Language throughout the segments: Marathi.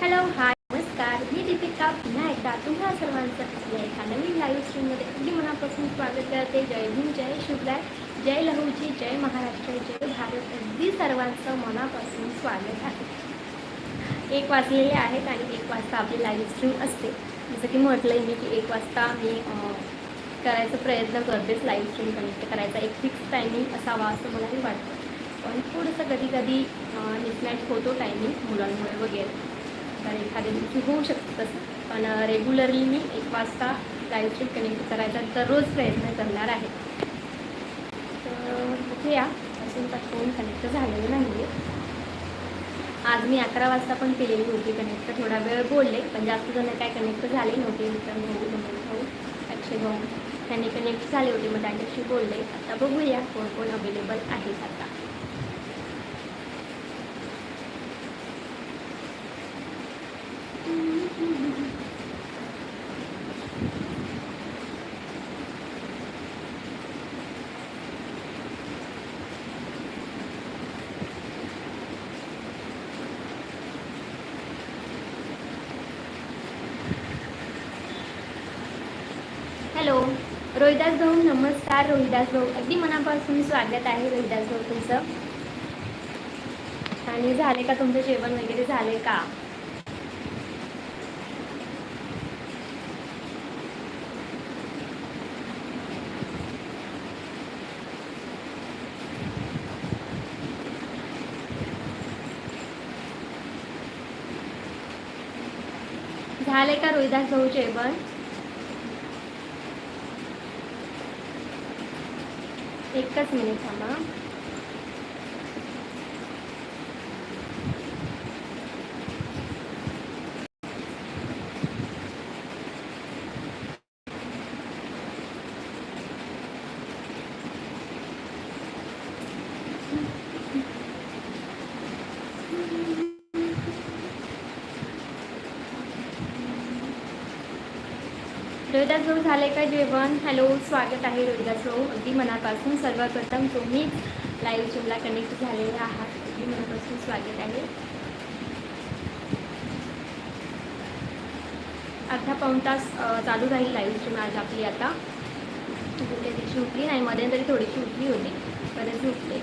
हॅलो हाय नमस्कार. मी दीपिका. पुन्हा एकदा तुम्हा सर्वांचं आपल्या एका नवीन लाईव्ह स्ट्रीममध्ये अगदी मनापासून स्वागत करते. जय भीम जय शिवराय जय लहूजी जय महाराष्ट्र जय भारत. अगदी सर्वांचं मनापासून स्वागत आहे. एक वाजलेले आहेत आणि एक वाजता आपली लाईव्ह स्ट्रीम असते. जसं की म्हटलं मी की एक वाजता मी करायचा प्रयत्न करतेच लाईव्ह स्ट्रीम कनेक्ट करायचा. एक फिक्स टायमिंग असावा असं मलाही वाटतं. पण थोडंसं कधी कधी मिसमॅच होतो टायमिंग मुलांमुळे वगैरे. तर एखाद्या दिवशी होऊ शकतं तसं. पण रेग्युलरली मी एक वाजता लाईव्ह स्ट्रीम कनेक्ट करायचा दररोज प्रयत्न करणार आहे. तर इथे या अजून तर फोन कनेक्ट झालेलं नाही आहे आज मी अकरा वाजता पण केलेली होती कनेक्ट थोडा वेळ बोलले पण जास्त जण काय कनेक्ट झाले नव्हते मित्र भाऊ भाऊ अक्षय भाऊ त्यांनी कनेक्ट झाले होते मग त्यांच्याशी बोलले. आता बघूया कोण कोण अवेलेबल आहेत आता हॅलो रोहिदास भाऊ नमस्कार. रोहिदास भाऊ अगदी मनापासून स्वागत आहे रोहिदास भाऊ तुमचं. आणि झाले का तुमचं जेवण वगैरे? झाले का? झाले का रोहिदास भाऊ जेवण? एकच मिनिट थांबा झालं आहे झाले का जेवण? हॅलो स्वागत आहे रोजगार शो अगदी मनापासून सर्वप्रथम तुम्ही लाईव्ह शोला कनेक्ट झालेले आहात. अगदी मनापासून स्वागत आहे. अर्धा पाऊण तास चालू राहील लाईव्ह स्ट्रीम आज आपली आता. कुठल्या दिवशी उठली नाही मध्यंतरी थोडीशी उठली होती. परत झोपले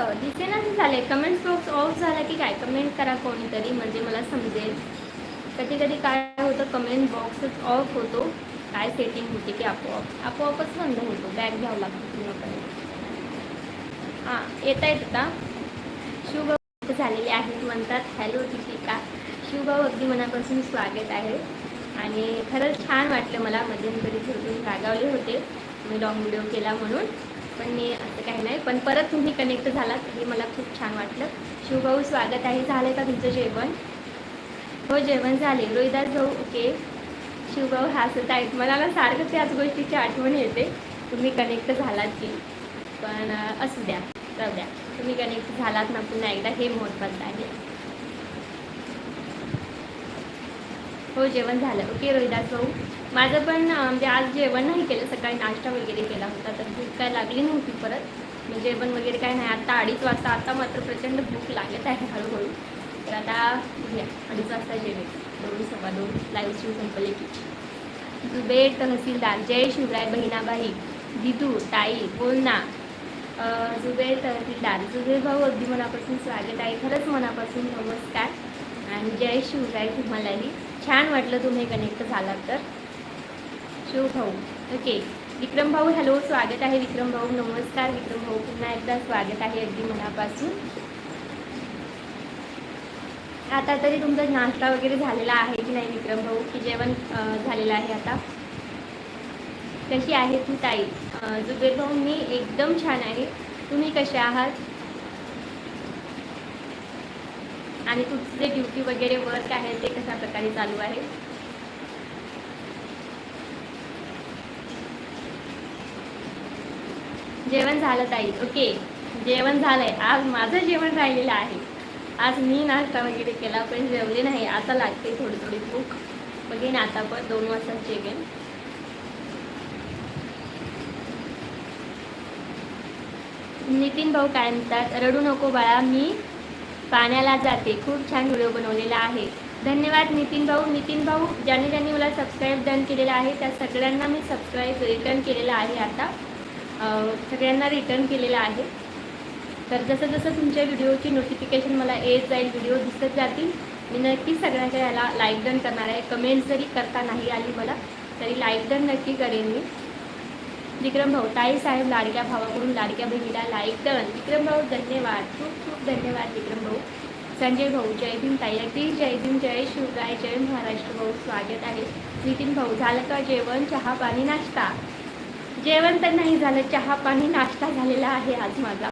कमेंट्स दिसेनाच झाले. कमेंट्स बॉक्स ऑफ झाला की काय? कमेंट करा कोणीतरी म्हणजे मला समजेल. कधी कधी काय होतं कमेंट बॉक्सच ऑफ होतो. काय सेटिंग होते की आपोआप. आपोआपच बंद होतो. बॅग घ्यावं लागतो पूर्णपणे. हां येता येत का शुभ झालेले आहेत म्हणतात. हॅलो दीपिका. शिवभाऊ अगदी मनापासून स्वागत आहे. आणि खरंच छान वाटलं मला. मध्यंतरी थोडं रागावले होते. मी लॉंग व्हिडिओ केला म्हणून. पण मी काही नाही पण परत तुम्ही कनेक्ट झालात हे मला खूप छान वाटलं. शिवभाऊ स्वागत आहे. झालं का तुमचं जेवण? हो जेवण झाले. रोहिदास भाऊ ओके. शिवभाऊ हसत आहेत मला ना सारखं त्याच गोष्टीची आठवण येते. तुम्ही कनेक्ट झालात की. पण असू द्या. जाऊ द्या. तुम्ही कनेक्ट झालात ना पुन्हा एकदा. हे महत्त्वाचं आहे. हो जेवण झालं. ओके रोहिदास भाऊ. माझं पण म्हणजे आज जेवण नाही केलं. सकाळी नाश्ता वगैरे केला होता. तर भूक काय लागली नव्हती परत. मग जेवण वगैरे काय नाही आता अडीच वाजता आता मात्र प्रचंड भूक लागत आहे हळूहळू. तर आता अडीच वाजता जेवे दोन सव्वा दोन. लाईव्ह स्ट्रीम संपले की. जुबेर तहसीलदार जय शिवराय बहिणाबाई दिदू ताई बोल ना जुबेर तहसीलदार जुबेर भाऊ अगदी मनापासून स्वागत आहे. खरंच मनापासून नमस्कार आणि जय शिवराय तुम्हालाही. छान वाटलं तुम्ही कनेक्ट झालात तर. शिव भाऊ ओके विक्रम भाऊ हॅलो स्वागत आहे. विक्रम भाऊ नमस्कार. विक्रम भाऊ पुन्हा एकदा स्वागत आहे अगदी मनापासून. आता तरी तुमचा नाश्ता वगैरे झालेला आहे की नाही विक्रम भाऊ? की जेवण झालेलं आहे आता? कशी आहे तू ताई? जुबेर भाऊ मी एकदम छान आहे. तुम्ही कसे आहात? आणि तुमचे ड्युटी वगैरे वर्क आहे ते कशा प्रकारे चालू आहे? जेवण झालं ताई. ओके. जेवण झालंय. आज माझं जेवण राहिलेलं आहे. आज मी नाश्ता वगैरे केला पण जेवले नाही. आता लागते थोडी थोडी भूक. बघेन आता पण दोन वाजता जेवेन. नितीन भाऊ काय म्हणतात रडू नको बाळा मी पाण्याला जाते. खूप छान व्हिडिओ बनवलेला आहे. धन्यवाद नितीन भाऊ. नितीन भाऊ ज्यांनी ज्यांनी मला सबस्क्राईब डन केलेलं आहे त्या सगळ्यांना मी सबस्क्राईब रिटर्न केलेलं आहे आता. सगळ्यांना रिटर्न केलेलं आहे. तर जसं जसं तुमच्या व्हिडिओची नोटिफिकेशन मला येत जाईल व्हिडिओ दिसत जातील मी नक्की सगळ्यांच्या याला लाईक डन करणार आहे. कमेंट जरी करता नाही आली मला तरी लाईक डन नक्की करेन मी. विक्रम भाऊ ताई साहेब लाडक्या भावाकडून लाडक्या बहिणीला लाईक डन विक्रम भाऊ धन्यवाद. खूप खूप धन्यवाद विक्रम भाऊ. संजय भाऊ जय भीम ताई. अगदी जय भीम जय शिवराय जय महाराष्ट्र भाऊ. स्वागत आहे. नितीन भाऊ झालं का जेवण? चहा पाणी नाश्ता? जेवण तर नाही झालं चहा पाणी नाश्ता झालेला आहे आज माझा.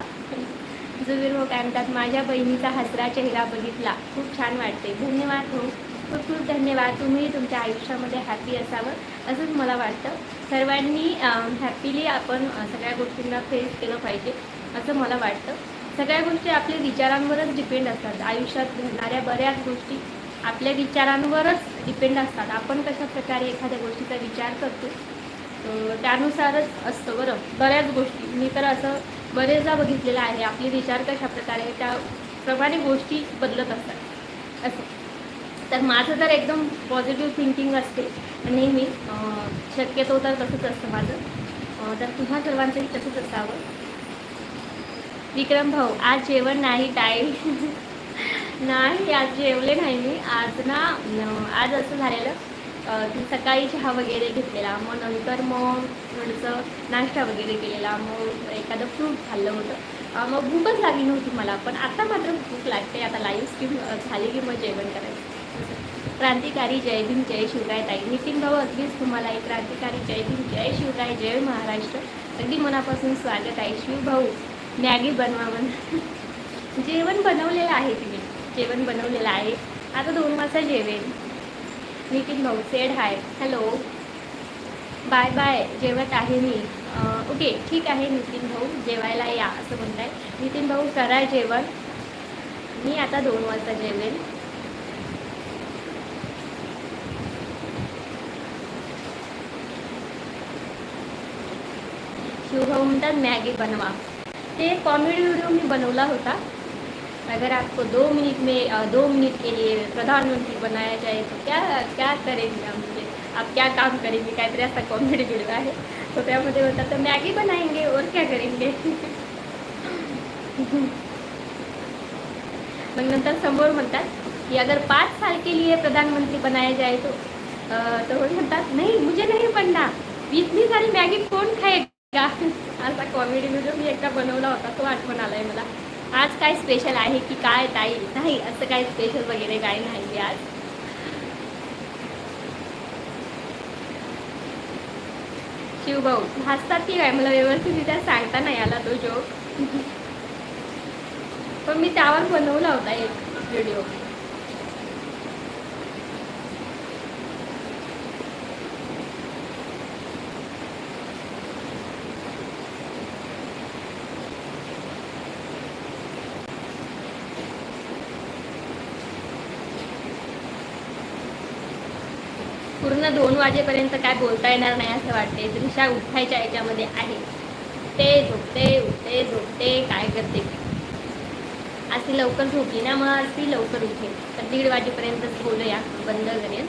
जुबीर हो काय म्हणतात माझ्या बहिणीचा हसरा चेहरा बघितला. खूप छान वाटते. धन्यवाद हो. खूप खूप धन्यवाद. तुम्ही तुमच्या आयुष्यामध्ये हॅपी असावं असंच मला वाटतं. सर्वांनी हॅपीली आपण सगळ्या गोष्टींना फेस केलं पाहिजे असं मला वाटतं. सगळ्या गोष्टी आपल्या विचारांवरच डिपेंड असतात. आयुष्यात घडणाऱ्या बऱ्याच गोष्टी आपल्या विचारांवरच डिपेंड असतात. आपण कशा प्रकारे एखाद्या गोष्टीचा विचार करतो त्यानुसारच असतं बरं. बऱ्याच गोष्टी. मी तर असं बरेचदा बघितलेलं आहे. आपले विचार कशा प्रकारे त्याप्रमाणे गोष्टी बदलत असतात. असं. तर माझं तर एकदम पॉझिटिव्ह थिंकिंग असते नेहमी शक्यतो तर तसंच असतं माझं. तर तुम्हा सर्वांचंही तसंच असावं. विक्रम भाऊ आज जेवण नाही टाईम नाही आज जेवले नाही मी. आज ना आज असं झालेलं सकाळी चहा वगैरे घेतलेला मग नंतर मग थोडंसं नाश्ता वगैरे केलेला मग एखादं फ्रूट खाल्लं होतं. मग भूकच लागली नव्हती मला पण आता मात्र भूक लागते आता लाईव्ह स्ट्रीम झाली की मग जेवण करायचं. क्रांतिकारी जय भीम जय शिवराय ताई. नितीन भाऊ अगदीच तुम्हाला एक क्रांतिकारी जय भीम जय शिवराय जय महाराष्ट्र. अगदी मनापासून स्वागत आहे. शिव भाऊ मॅगी बनवा बन जेवण बनवलेलं आहे तुम्ही जेवण बनवलेलं आहे. आता दोन वाजता जेवेन. नितीन भाऊ said hi hello bye bye जेवत आहे मी. ओके ठीक आहे नितीन भाऊ जेवायला या असं म्हणताय. नितीन भाऊ करा जेवण. मी आता दोन वाजता जेवेन. शिवभाऊ म्हणतात मॅगी बनवा. ते कॉमेडी व्हिडिओ मी बनवला होता. अगर आपको दो मिनट में दो मिनट के लिए प्रधानमंत्री बनाया जाए तो क्या क्या करेंगे आप मुझे आप क्या काम करेंगे? काहीतरी असा कॉमेडी व्हिडिओ आहे तो त्यामध्ये होता तर मॅगी बनाएंगे और क्या करेंगे? मग नंतर समोर म्हणतात की अगर पाच साल के लिए प्रधानमंत्री बनाया जाए तो तो म्हणतात नाही मुझे नाही बनना। इतनी सारी मॅगी कोण खाएगा? असा कॉमेडी व्हिडिओ मी एकदा बनवला होता तो आठवण आलाय मला. आज काय स्पेशल आहे की काय ताई? नाही असं काय स्पेशल वगैरे काय नाही आज. शिवभाऊ हसतात की काय? मला व्यवस्थितरित्या सांगता नाही आला तो जोक पण मी त्यावर बनवला होता एक व्हिडिओ त्यांना दोन वाजेपर्यंत काय बोलता येणार नाही असं वाटते दृशा उठायच्या याच्यामध्ये आहे. ते झोपते उठते झोपते काय करते? आज ती लवकर झोपली ना मग आज ती लवकर उठेल. तर दीड वाजेपर्यंतच बोलूया. बंद करेल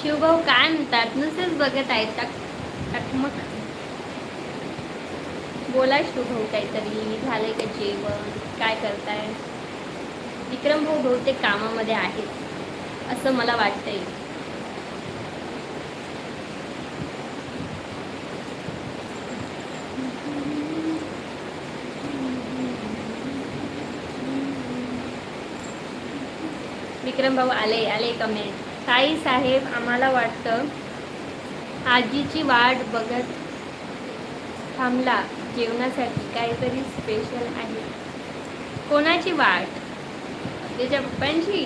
शिवभाऊ काय म्हणतात. नुसतेच बघत आहेत टकमक बोलायच बोला भाऊ काहीतरी झालंय का जेवण? काय करताय? विक्रम भाऊ बहुतेक कामामध्ये आहेत असं मला वाटतंय. विक्रम भाऊ आले आले कमेंट साहेब आम्हाला वाटतं आजीची वाट बघत थांबला. जेवणासाठी काहीतरी स्पेशल आहे. कोणाची वाट? त्याच्या पप्पांची?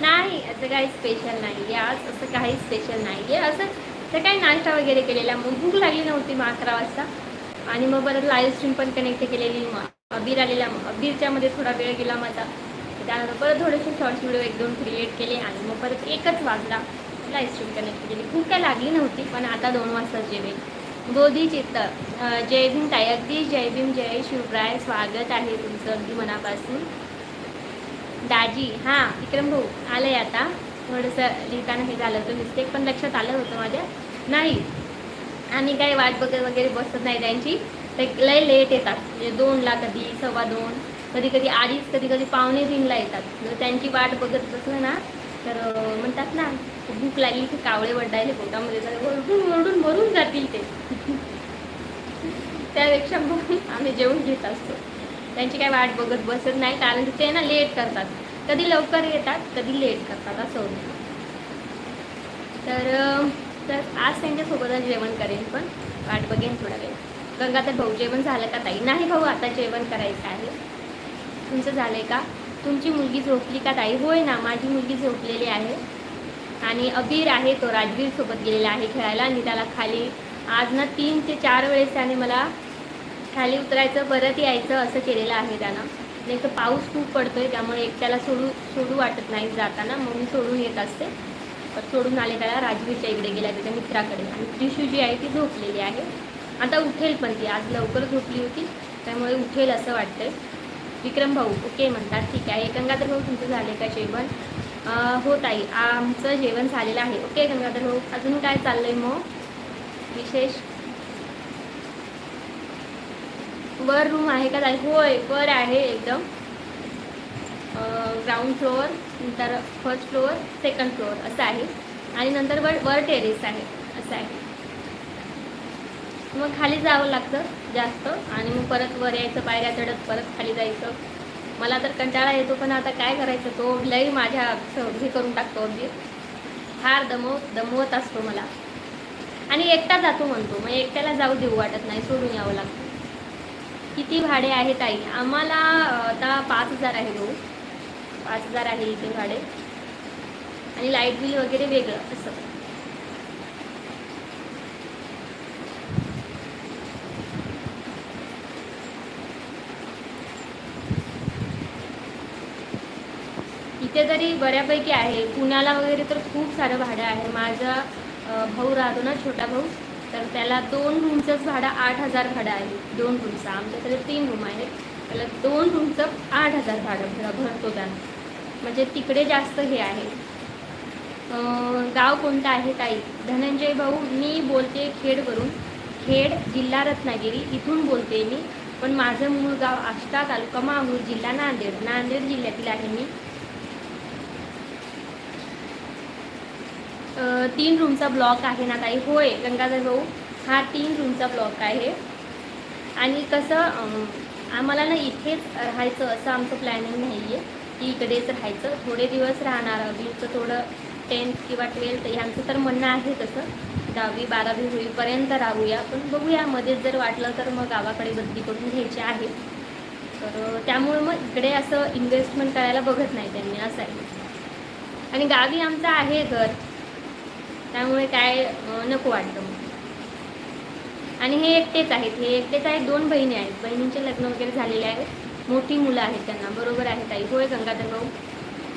नाही असं काही स्पेशल नाही आहे आज असं काही स्पेशल नाही आहे असं तर काही नाश्ता वगैरे केलेला. मग भूक लागली नव्हती मग अकरा वाजता. आणि मग परत लाईव्ह स्ट्रीम पण कनेक्ट केलेली. मग अबीर आलेला. मग अबीरच्यामध्ये थोडा वेळ गेला माझा. त्यानंतर परत थोडेसे शॉर्ट्स व्हिडिओ एक दोन क्रिएट केले आणि मग परत एकच वाजला लाईव्ह स्ट्रीम कनेक्ट केली. खूप काय लागली नव्हती पण आता दोन वाजता जेवेल गोधी चित्त जय भीम ताई. अगदी जय भीम जय शिवराय. स्वागत आहे तुमचं अगदी मनापासून. दाजी हां विक्रम भाऊ आलंय आता. थोडंसं लिहिताना हे झालं होतं मिस्टेक पण लक्षात आलं होतं माझ्या. नाही. आणि काही वाट बघत वगैरे बसत नाही त्यांची. ते लय लेट येतात. म्हणजे दोनला कधी सव्वा दोन. कधी कधी अडीच कधी कधी पावणे तीनला येतात. जर त्यांची वाट बघत बसलं ना तर म्हणतात ना भूक लागली की कावळे वडायले पोटामध्ये तर ओरडून ओरडून मरून जातील ते. त्यापेक्षा मग आम्ही जेवण घेत असतो. त्यांची काय वाट बघत बसत नाही कारण ते ना लेट करतात. कधी लवकर येतात कधी लेट करतात असं तर तर आज त्यांच्यासोबतच जेवण करेन पण. वाट बघेन थोडा वेळ. गंगाधर भाऊ जेवण झालं का ताई? नाही भाऊ आता जेवण करायचं आहे. तुमचं झालं आहे का? तुमची मुलगी झोपली का ताई? होय ना माझी मुलगी झोपलेली आहे. आणि अबीर आहे तो राजवीरसोबत गेलेला आहे खेळायला आणि त्याला खाली आज ना तीन ते चार वेळेस त्याने मला खाली उतरायचं परत यायचं असं केलेलं आहे त्यानं. नाही तर पाऊस खूप पडतोय त्यामुळे एकट्याला सोडू सोडू वाटत नाही जाताना. मग मी सोडून येत असते. पण सोडून आले त्याला राजवीरच्या इकडे गेल्या त्याच्या मित्राकडे. आणि त्रिशू जी आहे ती झोपलेली आहे. आता उठेल पण ती. आज लवकर झोपली होती त्यामुळे उठेल असं वाटतंय. विक्रम भाऊ ओके म्हणतात. ठीक आहे. गंगाधर भाऊ तुमचं झाले का जेवण? हो ताई आमचं जेवण झालेलं आहे. ओके गंगाधर भाऊ अजून काय चाललंय मग? विशेष? वर रूम आहे का ताई? होय वर आहे एकदम. ग्राउंड फ्लोअर नंतर फर्स्ट फ्लोअर सेकंड फ्लोअर असं आहे. आणि नंतर वर वर टेरेस आहे असं आहे. मग खाली जावं लागतं. जास्त आणि मग परत वर यायचं पायऱ्या चढत परत खाली जायचं. मला तर कंटाळा येतो पण आता काय करायचं तो लई माझ्या हे करून टाकतो अगदी. फार दमव दमवत असतो मला. आणि एकटा जातो म्हणतो मग एकट्याला जाऊ देऊ वाटत नाही सोडून यावं लागतं. किती भाडे आहे ताई? आम्हाला आता पाच हजार आहे भाऊ. पाच हजार आहे इथे भाडे. आणि लाइट बिल वगैरे वेगळं असं. इथे तरी बऱ्यापैकी आहे. पुण्याला वगैरे तर खूप सारं भाडं आहे. माझा भाऊ राहतो ना छोटा भाऊ तर त्याला दोन रूमचंच भाडं आठ हजार भाडं आहे. दोन रूमचं आमच्याकडे तीन रूम आहेत. त्याला दोन रूमचं आठ हजार भाडं भरतो त्यानं. म्हणजे तिकडे जास्त हे आहे. गाव कोणतं आहे ताई? धनंजय भाऊ मी बोलते खेडवरून. खेड जिल्हा रत्नागिरी. इथून बोलते मी. पण माझं मूळ गाव आष्टा तालुका माहूर जिल्हा नांदेड. नांदेड जिल्ह्यातील आहे मी. तीन रूमचा ब्लॉक आहे ना ताई? होय गंगाधर भाऊ हा तीन रूमचा ब्लॉक आहे. आणि कसं आम्हाला ना इथेच राहायचं असं आमचं प्लॅनिंग नाही आहे की इकडेच राहायचं. थोडे दिवस राहणार बीचं थोडं टेन्थ किंवा ट्वेल्थ ह्यांचं तर म्हणणं आहे तसं. दहावी बारावी होईपर्यंत राहूया. पण बघूया मध्येच जर वाटलं तर मग गावाकडे बदली करून घ्यायची आहे. तर त्यामुळं त्यामुळे मग इकडे असं इन्व्हेस्टमेंट करायला बघत नाही त्यांनी असं आहे. आणि गावी आमचं आहे घर. त्यामुळे काय नको वाटतं आणि हे एकटेच आहेत. हे एकटेच आहेत. दोन बहिणी आहेत. बहिणींचे लग्न वगैरे झालेले आहेत. मोठी मुलं आहेत त्यांना. बरोबर आहे ताई. होय गंगाधर भाऊ.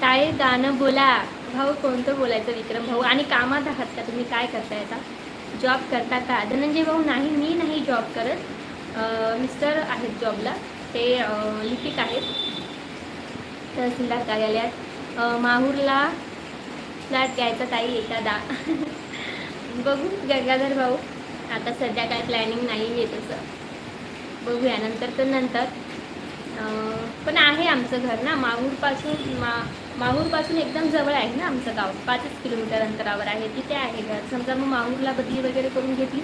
ताई गाणं बोला. भाऊ कोणतं बोलायचं विक्रम भाऊ? आणि कामात आहात का तुम्ही? काय करताय आता? जॉब करता का? धनंजय भाऊ नाही. मी नाही जॉब करत. मिस्टर आहेत जॉबला. ते लिपिक आहेत. तहसीलदार कार्यालयात. माहूरला फ्लॅट घ्यायचा ताई एखादा बघू गंगाधर भाऊ आता सध्या काय प्लॅनिंग नाही आहे तसं. बघूया नंतर तर नंतर. पण आहे आमचं घर ना माहूरपासून मा माहूरपासून एकदम जवळ आहे ना आमचं गाव. पाचच किलोमीटर अंतरावर आहे तिथे आहे घर. समजा मग माहूरला बदली वगैरे करून घेतली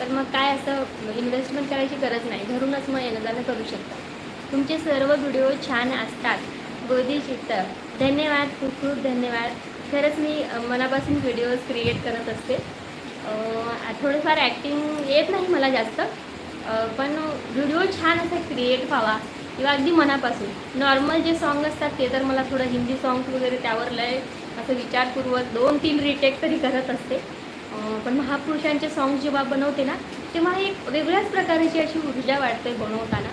तर मग काय असं इन्व्हेस्टमेंट करायची गरज नाही. घरूनच मग येणं जाणं करू शकता. तुमचे सर्व व्हिडिओ छान असतात. गोदी चित्त धन्यवाद खूप खूप धन्यवाद. खरंच मी मनापासून व्हिडिओज क्रिएट करत असते. थोडंफार ॲक्टिंग येत नाही मला जास्त. पण व्हिडिओ छान असा क्रिएट व्हावा किंवा अगदी मनापासून. नॉर्मल जे सॉन्ग असतात ते तर मला थोडं हिंदी सॉंग्स वगैरे त्यावर लय असं विचारपूर्वक दोन तीन रिटेक तरी करत असते. पण महापुरुषांचे सॉन्ग्स जेव्हा बनवते ना तेव्हा एक वेगळ्याच प्रकारची अशी ऊर्जा वाटते बनवताना.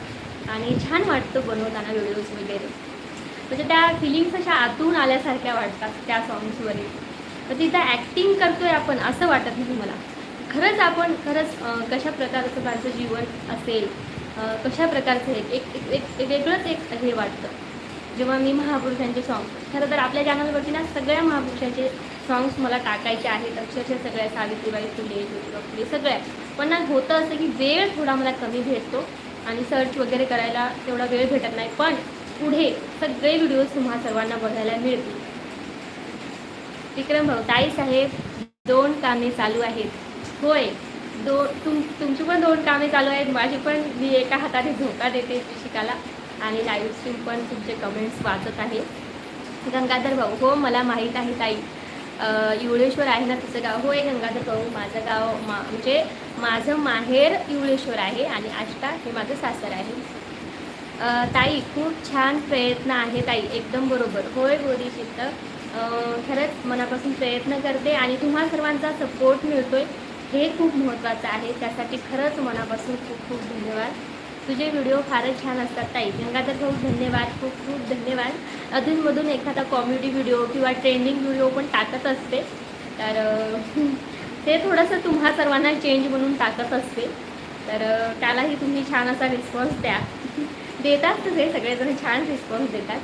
आणि छान वाटतं बनवताना व्हिडिओज वगैरे. म्हणजे त्या फिलिंग्स अशा आतून आल्यासारख्या वाटतात त्या सॉंग्सवरील तर तिथं ॲक्टिंग करतोय आपण असं वाटत नाही मला खरंच आपण खरंच कशा प्रकारचं माझं जीवन असेल कशा प्रकारचं एक एक एक- वेगळंच एक हे वाटतं. जेव्हा मी महापुरुषांचे सॉंग खरं तर आपल्या चॅनलवरती ना सगळ्या महापुरुषांचे सॉंग्स मला टाकायचे आहेत. अक्षरशः सगळ्या सावित्रीबाई फुले ज्योतिबा फुले सगळ्या. पण ना होतं असं की वेळ थोडा मला कमी भेटतो आणि सर्च वगैरे करायला तेवढा वेळ भेटत नाही. पण पुढे सगळे व्हिडिओज तुम्हा सर्वांना बघायला मिळतील. विक्रम भाऊ ताई साहेब दोन कामे चालू आहेत. होय दो तुम तुमची पण दोन कामे चालू आहेत माझी पण. मी एका हाताने धोका देते शिकायला. आणि लाईव्ह स्ट्रीम पण तुमचे कमेंट्स वाचत आहे. गंगाधर भाऊ हो मला माहीत आहे ताई. अं, इवळेश्वर आहे ना तुझं गाव? होय गंगाधर भाऊ माझं गाव मा म्हणजे माझं माहेर इवळेश्वर आहे. आणि आष्टा हे माझं सासर आहे. ताई खूप छान प्रयत्न आहे ताई. एकदम बरोबर. होय गोरी चित्त खरंच मनापासून प्रयत्न करते आणि तुम्हा सर्वांचा सपोर्ट मिळतोय. हे खूप महत्त्वाचं आहे. त्यासाठी खरंच मनापासून खूप खूप धन्यवाद. तुझे व्हिडिओ फारच छान असतात ताई. गंगाधर भाऊ धन्यवाद. खूप खूप धन्यवाद. अधूनमधून एखादा कॉमेडी व्हिडिओ किंवा ट्रेंडिंग व्हिडिओ पण टाकत असते. तर ते थोडंसं तुम्हा सर्वांना चेंज म्हणून टाकत असते. तर त्यालाही तुम्ही छान असा रिस्पॉन्स द्या. देतात तसे सगळेजण छान रिस्पॉन्स देतात.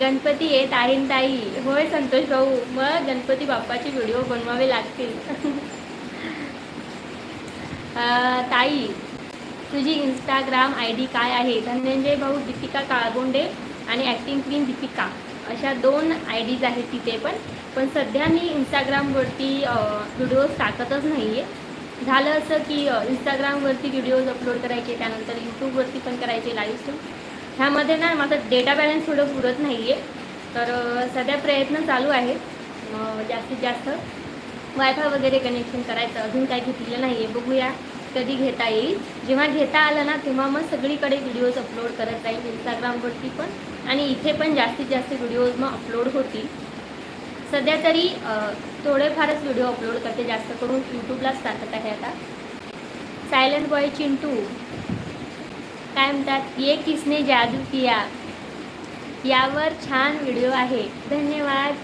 गणपती येत आहे ताई. होय संतोष भाऊ मग गणपती बाप्पाचे व्हिडिओ बनवावे लागतील. ताई तुझी इंस्टाग्राम आय डी काय आहे? धनंजय भाऊ दीपिका काळगोंडे आणि ॲक्टिंग क्वीन दीपिका. अशा दोन आय डीज आहेत तिथे पण. पण सध्या मी इंस्टाग्रामवरती व्हिडिओज टाकतच नाही आहे झालं असं की इंस्टाग्रामवरती व्हिडिओज अपलोड करायचे त्यानंतर यूट्यूबवरती पण करायचे लाईव्ह स्ट्रीम ह्यामध्ये ना माझा डेटा बॅलन्स थोडं पुरत नाही आहे तर सध्या प्रयत्न चालू आहे जास्तीत जास्त वायफाय वगैरे कनेक्शन करायचं. अजून काही घेतलेलं नाही आहे बघूया कधी घेता येईल. जेव्हा घेता आलं ना तेव्हा मग सगळीकडे व्हिडिओज अपलोड करत जाईल इंस्टाग्रामवरती पण. आणि इथे पण जास्तीत जास्त व्हिडिओज मग अपलोड होतील. सध्या तरी थोडेफारच व्हिडिओ अपलोड करते. जास्त करून यूट्यूबलाच टाकत आहे आता. Silent boy Chintu. काय म्हणतात? ये किसने जादू किया? यावर छान व्हिडिओ आहे. धन्यवाद.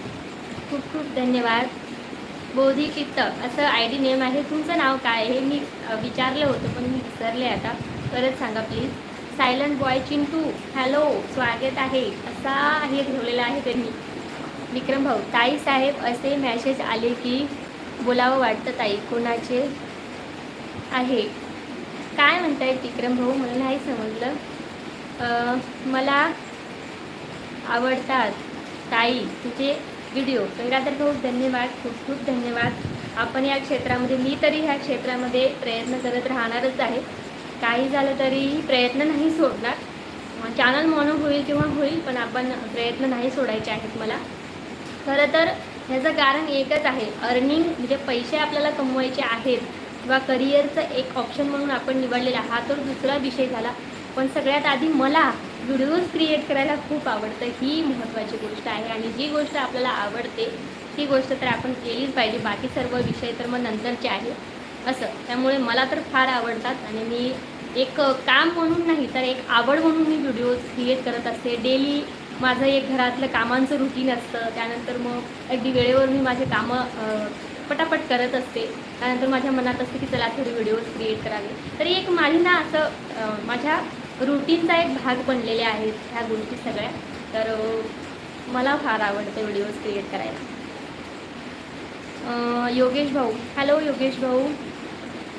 खूप खूप धन्यवाद. बोधी चित्त असं आय डी नेम आहे. तुमचं नाव काय हे मी विचारलं होतं पण मी विसरले आता. परत सांगा please silent boy Chintu. Hello स्वागत आहे. असा हे ठेवलेला आहे त्यांनी. विक्रम भाऊ ताई साहेब असे मॅसेज आले की बोलावं वाटतं ताई? कोणाचे? आहे. काय म्हणतायत विक्रम भाऊ मला नाही समजलं. मला आवडतात ताई तुझे व्हिडिओ गंगाधर भाऊ धन्यवाद. खूप खूप धन्यवाद. आपण या क्षेत्रामध्ये मी तरी ह्या क्षेत्रामध्ये प्रयत्न करत राहणारच आहे. काही झालं तरी प्रयत्न नाही सोडणार. चॅनल म्हणून होईल किंवा होईल पण आपण प्रयत्न नाही सोडायचे आहेत मला. खरं तर ह्याचं कारण एकच आहे. अर्निंग म्हणजे पैसे आपल्याला कमवायचे आहेत किंवा करिअरचं एक ऑप्शन म्हणून आपण निवडलेला हा तर दुसरा विषय झाला. पण सगळ्यात आधी मला व्हिडिओज क्रिएट करायला खूप आवडतं. ही महत्त्वाची गोष्ट आहे आणि जी गोष्ट आपल्याला आवडते ती गोष्ट तर आपण केलीच पाहिजे. बाकी सर्व विषय तर मग नंतरचे आहे असं. त्यामुळे मला तर फार आवडतात आणि मी एक काम म्हणून नाही तर एक आवड म्हणून मी व्हिडिओज क्रिएट करत असते. डेली माझं एक घरातलं कामांचं रुटीन असतं. त्यानंतर मग अगदी वेळेवर मी माझे कामं पटापट करत असते. त्यानंतर माझ्या मनात असते की चला थोडी व्हिडिओज क्रिएट करावे. तरी एक माझी ना असं माझ्या रुटीनचा एक भाग बनलेले आहेत ह्या गोष्टी सगळ्या. तर मला फार आवडतं व्हिडिओज क्रिएट करायला. योगेश भाऊ. हॅलो योगेश भाऊ.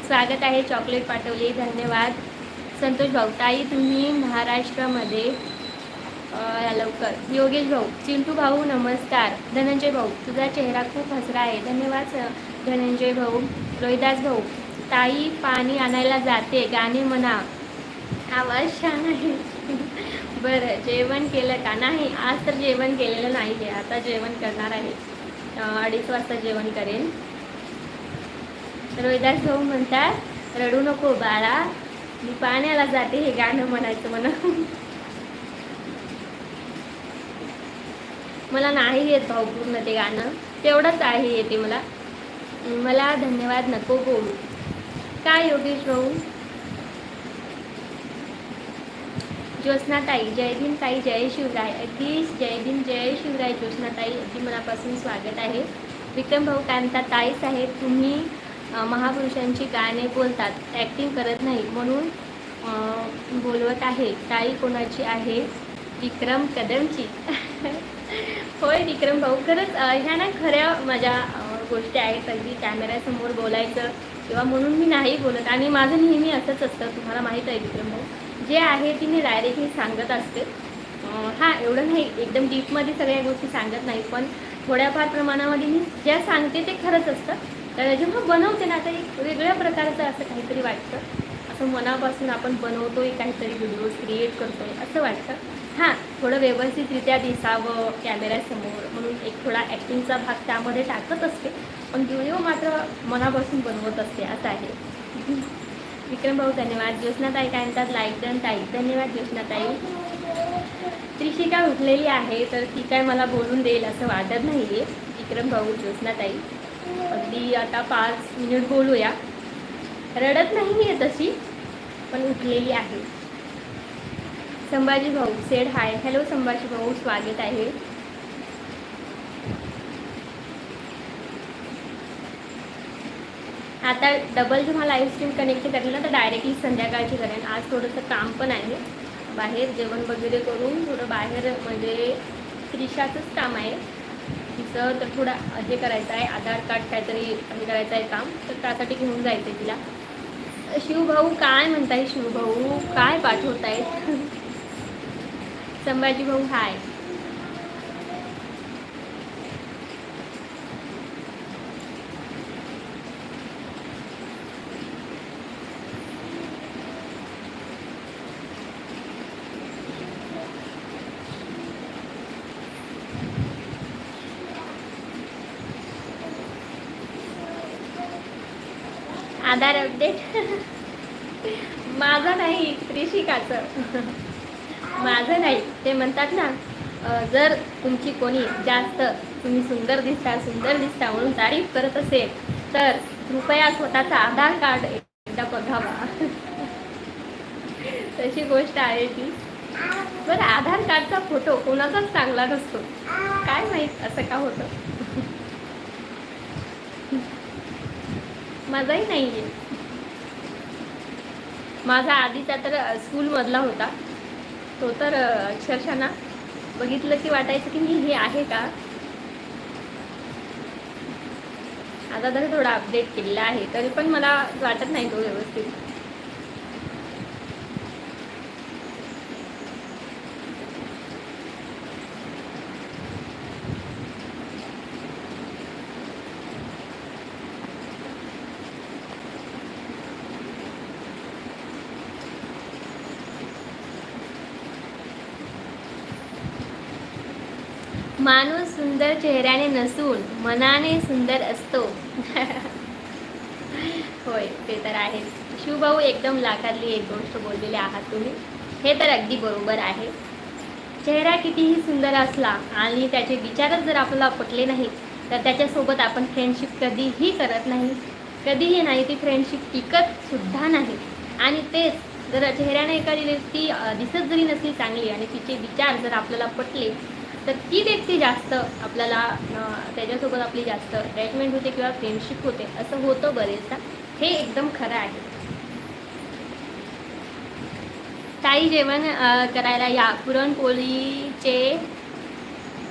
स्वागत आहे. चॉकलेट पाठवले. धन्यवाद. संतोष भाऊ ताई तुम्ही महाराष्ट्रामध्ये लवकर. योगेश भाऊ चिंटू भाऊ नमस्कार. धनंजय भाऊ तुझा चेहरा खूप हसरा आहे. धन्यवाद धनंजय भाऊ रोहिदास भाऊ ताई पाणी आणायला जाते. गाणे म्हणा. आवाज छान आहे. बरं जेवण केलं का? नाही आज तर जेवण केलेलं नाही आहे आता जेवण करणार आहे. अडीच वाजता जेवण करेन. रोहिदास भाऊ म्हणतात रडू नको बाळा. मी पाण्याला जाते. हे गाणं म्हणायचं म्हणा मला नाही येत भाऊ पूर्ण ते गाणं. तेवढंच आहे येते मला. मला धन्यवाद नको बोलू काय योगेश भाऊ? ज्योत्स्नाताई जय भीम ताई जय शिवराय. अगदी जय भीम जय शिवराय ज्योत्स्नाताई. अगदी मनापासून स्वागत आहे. विक्रम भाऊ कांता ताई साहेब तुम्ही महापुरुषांची गाणे बोलतात. ॲक्टिंग करत नाही म्हणून बोलवत आहे. ताई कोणाची आहे? विक्रम कदमची. होय विक्रम भाऊ. खरंच ह्या ना खऱ्या माझ्या गोष्टी आहेत. अगदी कॅमेऱ्यासमोर बोलायचं किंवा म्हणून मी नाही बोलत. आणि माझं नेहमी असंच असतं तुम्हाला माहीत आहे विक्रम भाऊ. जे आहे ती मी डायरेक्टली सांगत असते. हां एवढं नाही एकदम डीपमध्ये सगळ्या गोष्टी सांगत नाही. पण थोड्याफार प्रमाणामध्ये मी ज्या सांगते ते खरंच असतं. तर जेव्हा बनवते ना तर एक वेगळ्या प्रकारचं असं काहीतरी वाटतं. असं मनापासून आपण बनवतोय काहीतरी व्हिडिओज क्रिएट करतोय असं वाटतं. हां थोडं व्यवस्थितरित्या दिसावं कॅमेऱ्यासमोर म्हणून एक थोडा ॲक्टिंगचा भाग त्यामध्ये टाकत असते. पण व्हिडिओ मात्र मनापासून बनवत असते असं आहे. विक्रम भाऊ धन्यवाद. ज्योत्नाताई काय म्हणतात? लाईक दन ताई धन्यवाद ज्योत्नाताई त्रिशिका उठलेली आहे तर ती काय मला बोलून देईल असं वाटत नाही आहे विक्रम भाऊ अगदी आता पाच मिनिट बोलूया. रडत नाही आहे तशी पण उठलेली आहे. संभाजी भाऊ सेड हाय. हॅलो संभाजी भाऊ स्वागत आहे. आता डबल जेव्हा लाईव्ह स्ट्रीम कनेक्ट करेल ना तर डायरेक्टली संध्याकाळची करेन. आज थोडंसं काम पण आहे. बाहेर जेवण वगैरे करून थोडं बाहेर म्हणजे त्रिशाचंच काम आहे. तिचं तर थोडं हे करायचं आहे आधार कार्ड काहीतरी हे करायचं आहे काम तर त्यासाठी घेऊन जायचं आहे तिला. शिवभाऊ काय म्हणताय? शिवभाऊ काय पाठवतायत? संभाजी भाऊ हाय. आधार अपडेट माझं नाही त्रिशिकाचं. माझं नाही. ते म्हणतात ना जर तुमची कोणी जास्त तुम्ही सुंदर दिसता सुंदर दिसता म्हणून तारीफ करत असेल तर कृपया स्वतःचा आधार कार्ड एकदा बघावा. तशी गोष्ट आहे ती. बरं आधार कार्डचा फोटो कोणाचाच चांगला नसतो. काय माहीत असं का होतं? माझाही नाही आहे माझा आधीचा तर स्कूलमधला होता. तो तर अक्षरशः ना बघितलं की वाटायचं की मी हे आहे का? आता तर थोडा अपडेट केलेला आहे तरी पण मला वाटत नाही तो व्यवस्थित. माणूस सुंदर चेहऱ्याने नसून मनाने सुंदर असतो. होय ते तर आहे. शिवभाऊ एकदम लाखातली एक गोष्ट बोललेली आहात तुम्ही. हे तर अगदी बरोबर आहे. चेहरा कितीही सुंदर असला आणि त्याचे विचारच जर आपल्याला पटले नाही तर त्याच्यासोबत आपण फ्रेंडशिप कधीही करत नाही. कधीही नाही ती फ्रेंडशिप टिकत सुद्धा नाही. आणि तेच जर चेहऱ्याने एखादी व्यक्ती दिसत जरी नसली चांगली आणि तिचे विचार जर आपल्याला पटले तर ती व्यक्ती जास्त आपल्याला त्याच्यासोबत आपली जास्त अटॅचमेंट होते किंवा फ्रेंडशिप होते असं होतं बरेचदा. हे एकदम खरं आहे. ताई जेवण करायला या. पुरणपोळीचे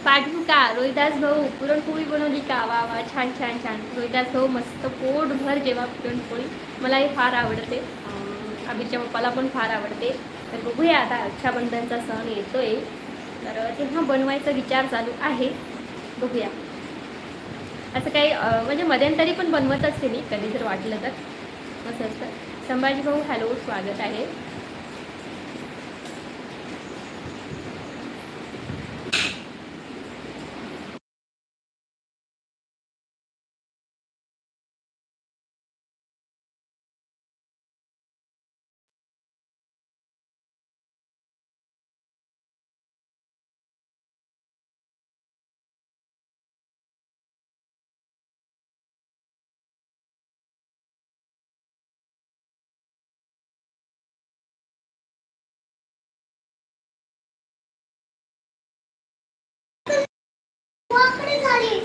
पाठवू का? रोहिदास भाऊ पुरणपोळी बनवली का? वा वा छान छान छान. रोहिदास भाऊ मस्त पोटभर जेव्हा पुरणपोळी. मला हे फार आवडते. अं, पप्पाला पण फार आवडते. तर बघूया आता रक्षाबंधनचा सण येतोय. तर तेव्हा बनवायचा विचार चालू आहे. बघूया. असं काही म्हणजे मध्यंतरी पण बनवत असते मी कधी जर वाटलं तर. असं असतं. संभाजी भाऊ हॅलो स्वागत आहे.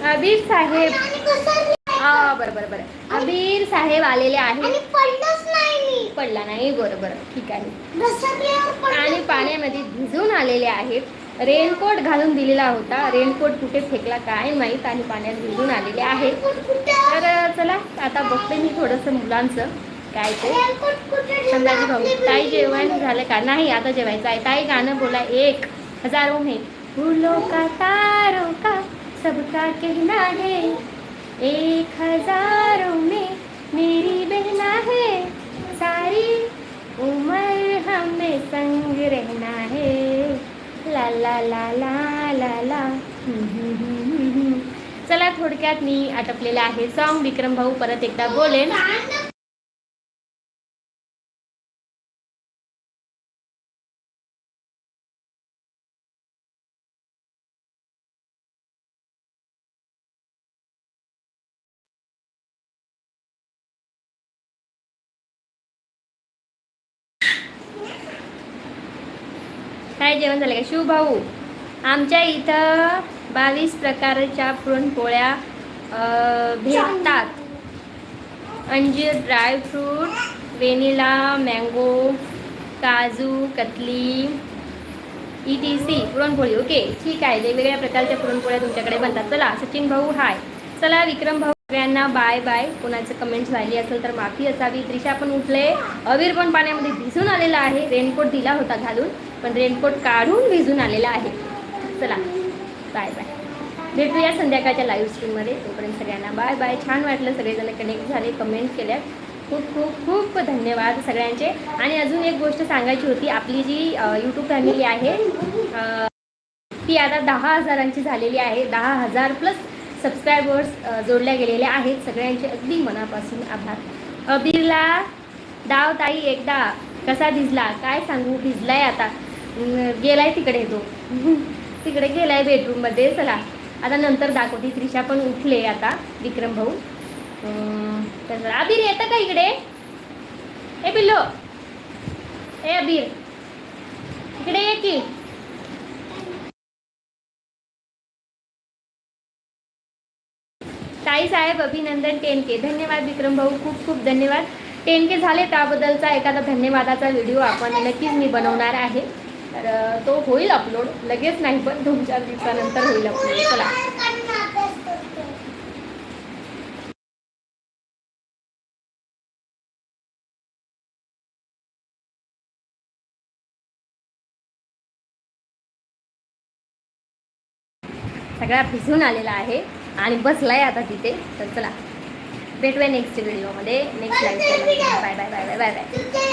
अबीर साहेब. हा बरं बरं बरं. अबीर साहेब आलेले मी. पडला नाही? बरं बरं. ठीक आहे. आणि पाण्यामध्ये भिजून आलेले आहेत. रेनकोट घालून दिलेला होता. रेनकोट कुठे फेकला काय माहीत आणि पाण्यात भिजून आलेले कुठं? तर चला आता बघते मी थोडंसं मुलांचं. काय ते? संध्याची भाऊ ताई जेवण. झालं का? नाही आता जेवायचं आहे. ताई गाणं बोला एक. हजारों में फूलों का तारों का सबका कहना है एक हजारों में मेरी बहना है सारी उम्र हमें संग रहना है। ला ला ला ला ला ला। चला थोडक्यात मी आटपलेलं आहे. सॉन्ग विक्रम भाऊ परत एकदा बोलेन. जेवण झालं का? शिवभाऊ आमच्या इथं बावीस प्रकारच्या पुरणपोळ्या भेटतात. अंजीर dry fruit vanilla mango kaju katli E T C puranpoli. Okay ठीक आहे. वेगवेगळ्या प्रकारच्या पुरणपोळ्या तुमच्याकडे बनतात. चला सचिन भाऊ हाय चला विक्रम भाऊ सगळ्यांना बाय बाय कोणाचं कमेंट्स राहिली असेल तर माफी असावी. त्रिशा पण उठले. अवीर पण पाण्यामध्ये भिजून आलेला आहे. रेनकोट दिला होता घालून. पण रेनकोट काढून भिजून आलेला आहे. चला बाय बाय भेटूया संध्याकाळच्या लाईव्ह स्ट्रीममध्ये तोपर्यंत सगळ्यांना बाय बाय छान वाटलं सगळेजण कनेक्ट झाले कमेंट केल्या खूप खूप खूप धन्यवाद सगळ्यांचे. आणि अजून एक गोष्ट सांगायची होती. आपली जी यूट्यूब फॅमिली आहे ती आता दहा हजारांची झालेली आहे. दहा हजार प्लस सबस्क्रायबर्स जोडल्या गेलेल्या आहेत. सगळ्यांचे अगदी मनापासून आभार. अबीरला दाव ताई एकदा कसा भिजला काय सांगू? भिजलाय आता. गेलाय तिकडे तो. तिकडे गेलाय बेडरूममध्ये चला. आता नंतर दाखवते. त्रिशा पण उठले आता विक्रम भाऊ. तर अबीर येतं का इकडे? ए बिल्लो ए अबीर. इकडे ये की. ताई साहेब अभिनंदन टेन के धन्यवाद विक्रम भाऊ. खूप खूप धन्यवाद. टेन के झाले त्याबद्दलचा एखादा धन्यवादाचा व्हिडिओ आपण नक्कीच मी बनवणार आहे. तर तो होईल अपलोड लगेच नाही पण दोन चार दिवसानंतर होईल अपलोड चला. सगळा भिजून आलेला आहे आणि बसलाय आता तिथे. तर चला. भेटूया नेक्स्ट व्हिडिओमध्ये next live bye bye bye bye bye bye